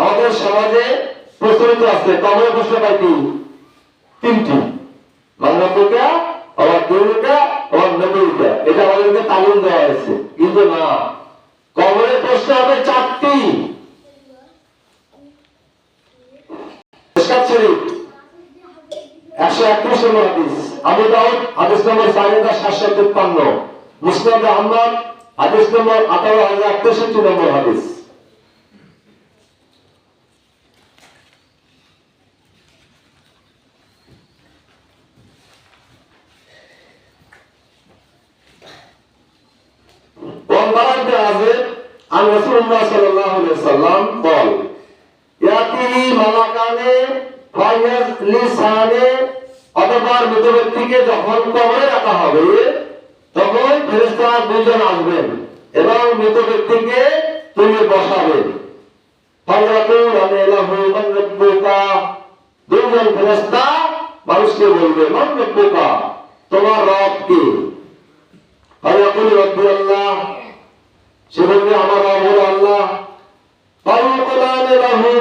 আমাদের সমাজে প্রচলিত আছে। কবরে প্রশ্ন পাই তিনটি। মানবিকা আবার দেবিকা আবার নবীকা এটা আমাদেরকে তালিম দেওয়া হয়েছে। কিন্তু না কবরে প্রশ্ন হবে চারটি। একশো একত্রিশ নম্বর হাদিস। আবু দাউদ, হাদিস নম্বর চার হাজার সাতশো তিপ্পান্ন। মুসলিম আহমদ, হাদিস নম্বর আঠারো হাজার তেষট্টি নম্বর হাদিস। যখন কবরে রাখা হবে, তখন ফেরেশতা দুজন আসবেন এবং মৃত ব্যক্তিকে তুমি বসাবে মানে দুজন ফেরেশতা মানুষকে বলবে, মান তোমার রব কে? আল্লাহ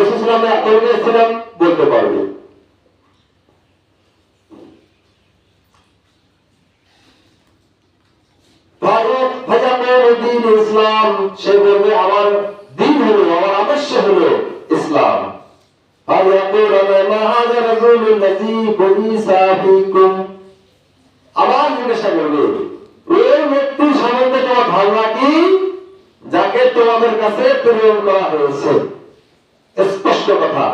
রসুল ইসলামে আতঙ্কে ছিলাম বলতে পারবে। ইসলাম, সে বলবে আমার দিন হলো, আমার আদর্শ হলো ইসলাম। আবার জিজ্ঞাসা করবে তোমার ধারণা কি? যাকে তোমাদের কাছে প্রেরণ করা হয়েছে। কথা।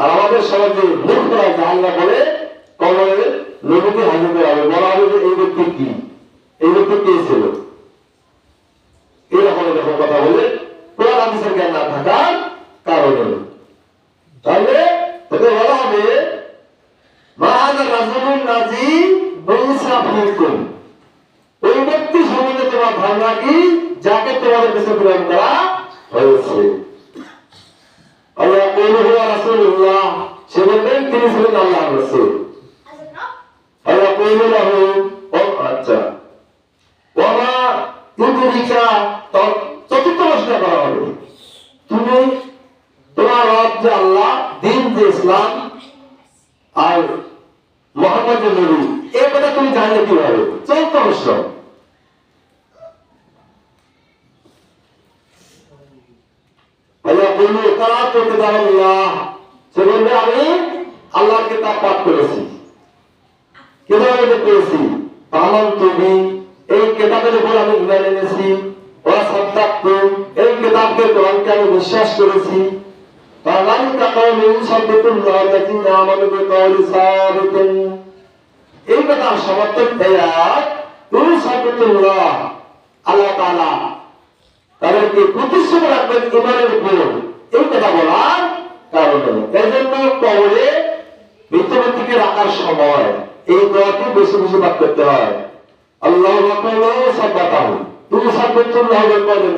আর আমাদের সমাজে মূর্খরা জাহাঙ্গা বলে কবরে নবীকে হাজির করা হবে। বলা হবে যে এই ব্যক্তি কি? এই ব্যক্তি কে ছিল? এরকম এরকম কথা বলে কোরআন হাদিসের জ্ঞান না থাকার কারণে। তাহলে তোকে বলা হবে, মাহাদা নাজি ওই ব্যক্তি সম্বন্ধে তোমার ধারণা কি? যাকে তোমাদের কাছে প্রেরণ করা হয়েছে। আল্লাহ কৌলু হুয়া রাসূলুল্লাহ সে আল্লাহর রাসূল। আল্লাহ কৌলু লাহু ও আচ্ছা। ইউদরিকা তত- চতুর্থ প্রশ্ন করা হবে। তুমি তোমার রব যে আল্লাহ দিন যে ইসলাম আর মোহাম্মদ যে নবী। এই কথা তুমি জানলে কীভাবে? চতুর্থ প্রশ্ন। ভাইয়া বলল তারা তো কিতাব আল্লাহ। সে বলবে, আমি তোমাদেরকে তা পাঠ করেছি। কেবল করেছি? পালন তুমি এই কেতাবের উপর আমি ইমান এনেছি এই কেতাবকে কোরআনকে আমি বিশ্বাস করেছি। এই কথা রাখবেন এই কথা বলার এজন্য কবরের কবরে দিকে রাখার সময় এই দোয়াটি বেশি বেশি পাঠ করতে হয়। আল্লাহ সাব্বাতাহু। তুমি সাব্বাতুল্লাহ বলেন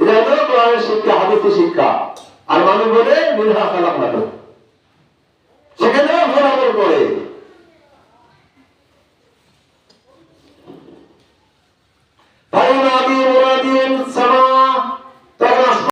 এটা হলো কোরআনের শিক্ষা, হাদিসের শিক্ষা। আর মানুষ বলে, মিনহা সেখানে সেখানেও ঘোরাঘুর করে।